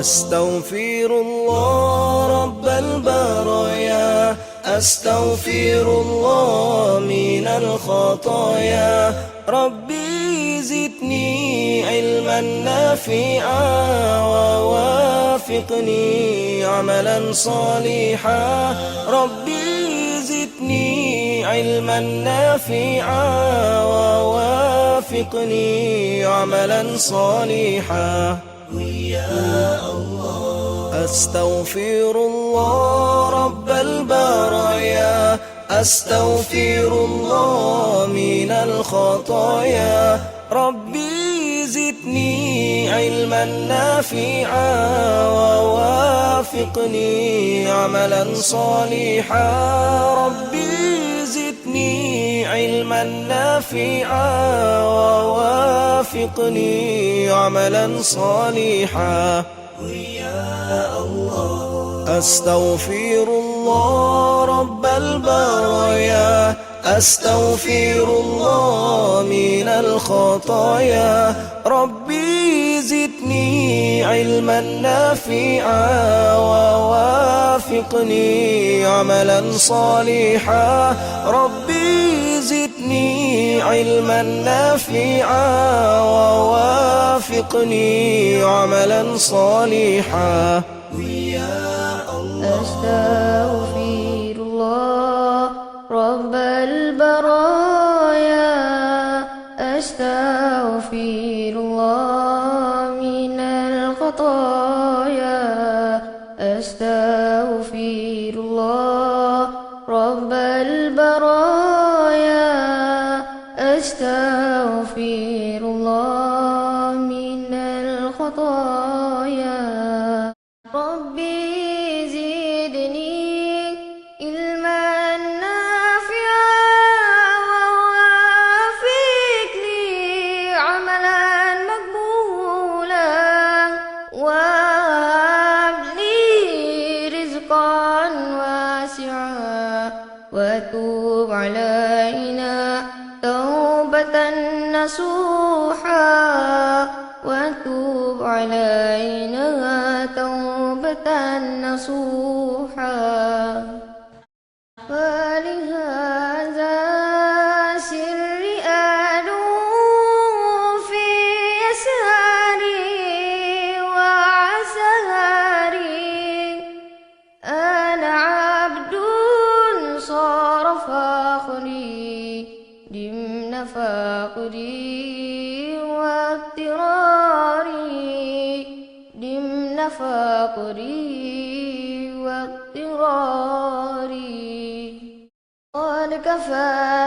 أستغفر الله رب البرايا أستغفر الله من الخطايا. ربي زدني علما نافعا ووافقني عملا صالحا. ربي زدني علما نافعا ووافقني عملا صالحا. يا الله أستغفر الله رب البرايا أستغفر الله من الخطايا. ربي زدني علما نافعا ووافقني عملا صالحا. ربي زدني علما نافعا ووافقني عملا صالحا. يا الله أستغفر الله رب البرايا. أستغفر الله من الخطايا. ربي زدني علما نافعا ووافقني عملا صالحا. ربي زدني علما نافعا ووافقني عملا صالحا. يا الله رب البرايا أستغفر واسعا وتوب علينا توبة نصوحا وتوب علينا توبة نصوحا. تفاقدي وأضطراري. ضمن فقدي وأضطراري. قال كفى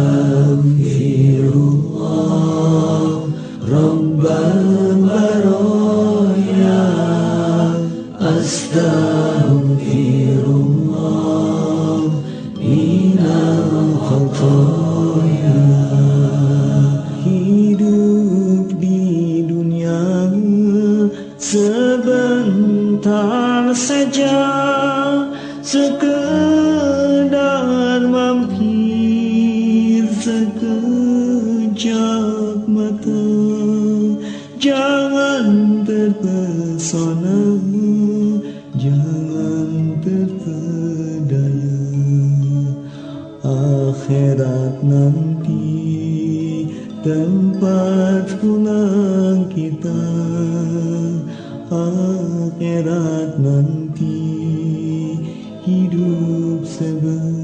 Amém. sekejap mata Jangan terpesona Jangan terpedaya. Akhirat nanti Tempat pulang kita. Akhirat nanti Hidup sebelum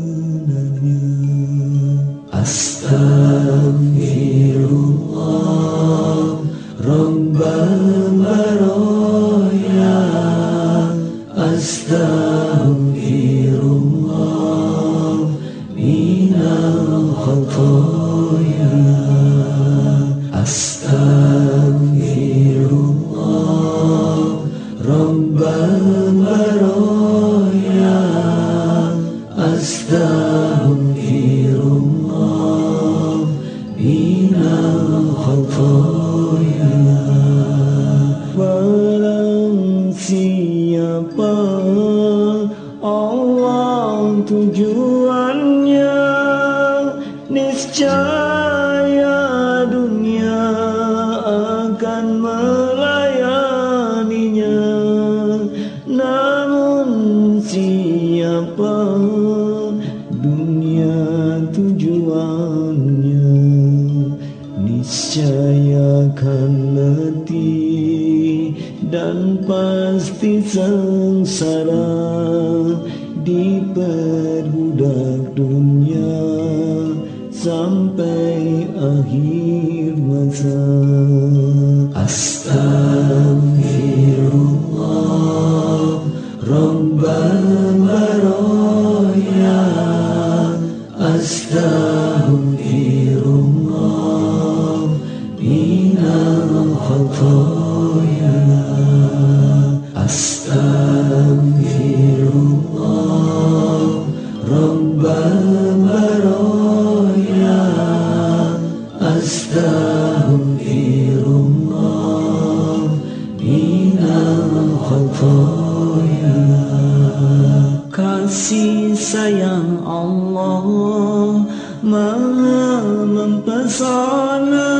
Kasih sayang Allah Maha mempesona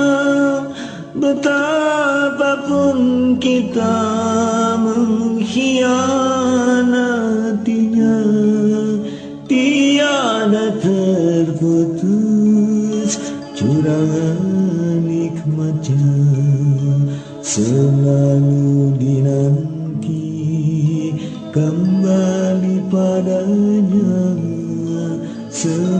Betapapun kita mengkhianatinya Tiada terputus curahan nikmatnya. Selalu dinamakan kembali padanya. Semua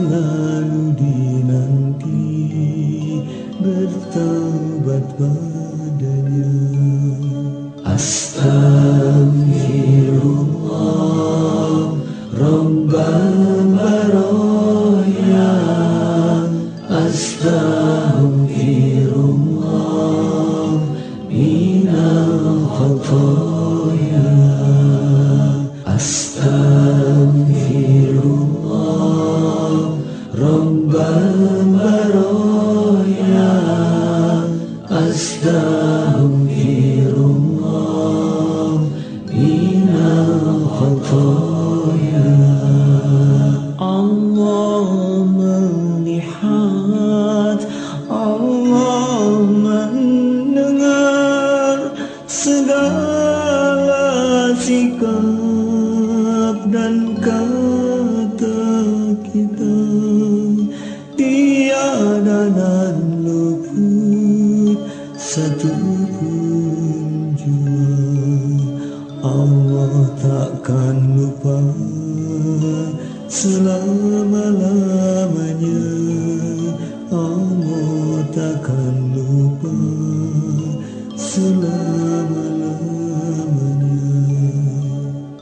selama-lamanya Allah takkan lupa. Selama-lamanya.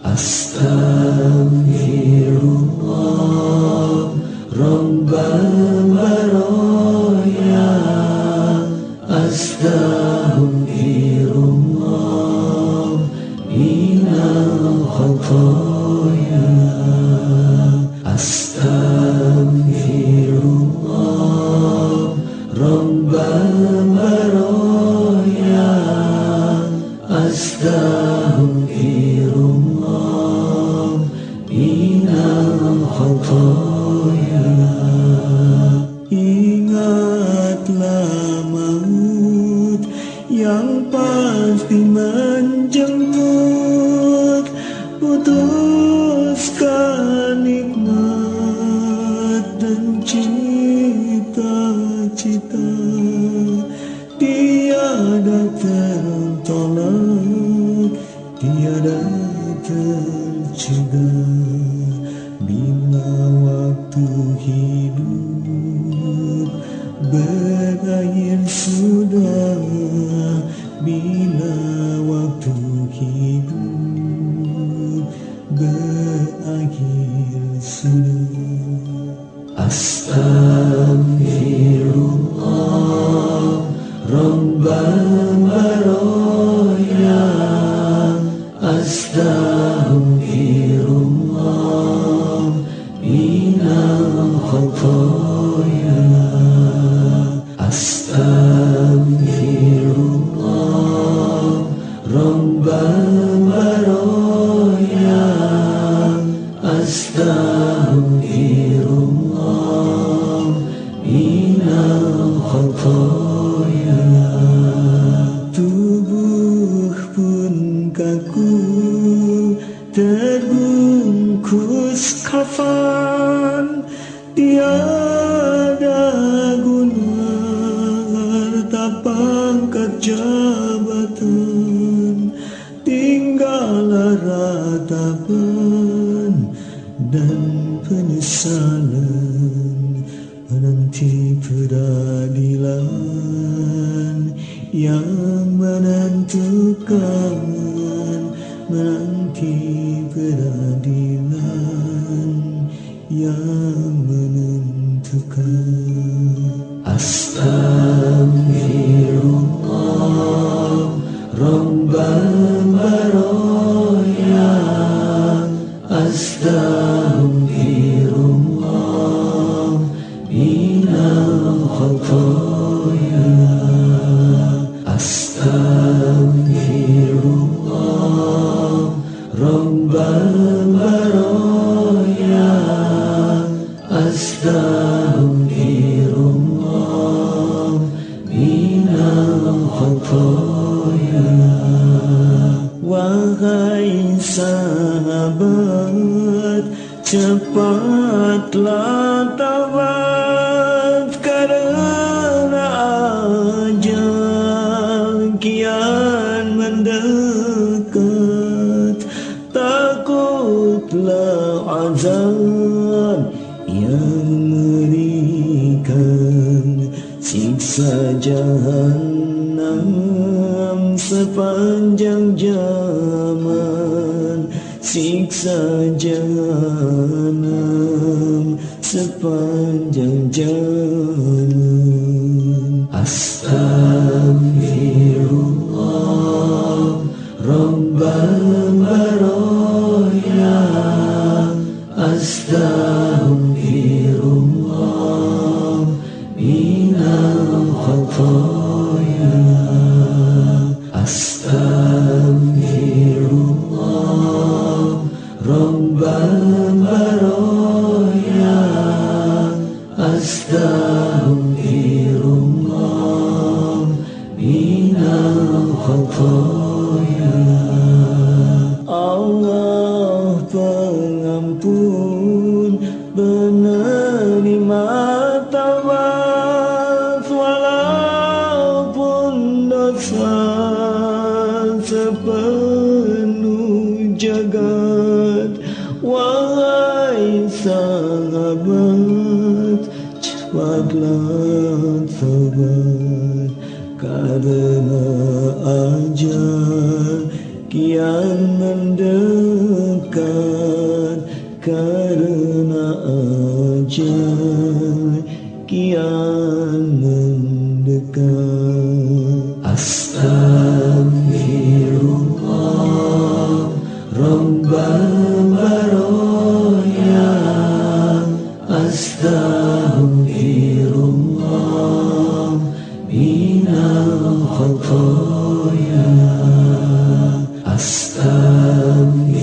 Astaghfirullah Rabbal Baraya Astaghfirullah Minal Khataya. love. Jabatan Tinggallah ratapan Dan penyesalan. Menanti peradilan Yang menentukan Menanti peradilan Yang menentukan. Astaghfirullah Astaghfirullah Minal khataya Wahai sahabat Cepatlah tawaf Karena ajal kian mendekat. Takutlah azab yang mengerikan Siksa jahanam sepanjang zaman. Siksa jahanam sepanjang zaman. Astaghfirullah ajal kian mendekat karena ajal kian mendekat. Astaghfirullah خطايا أستغفر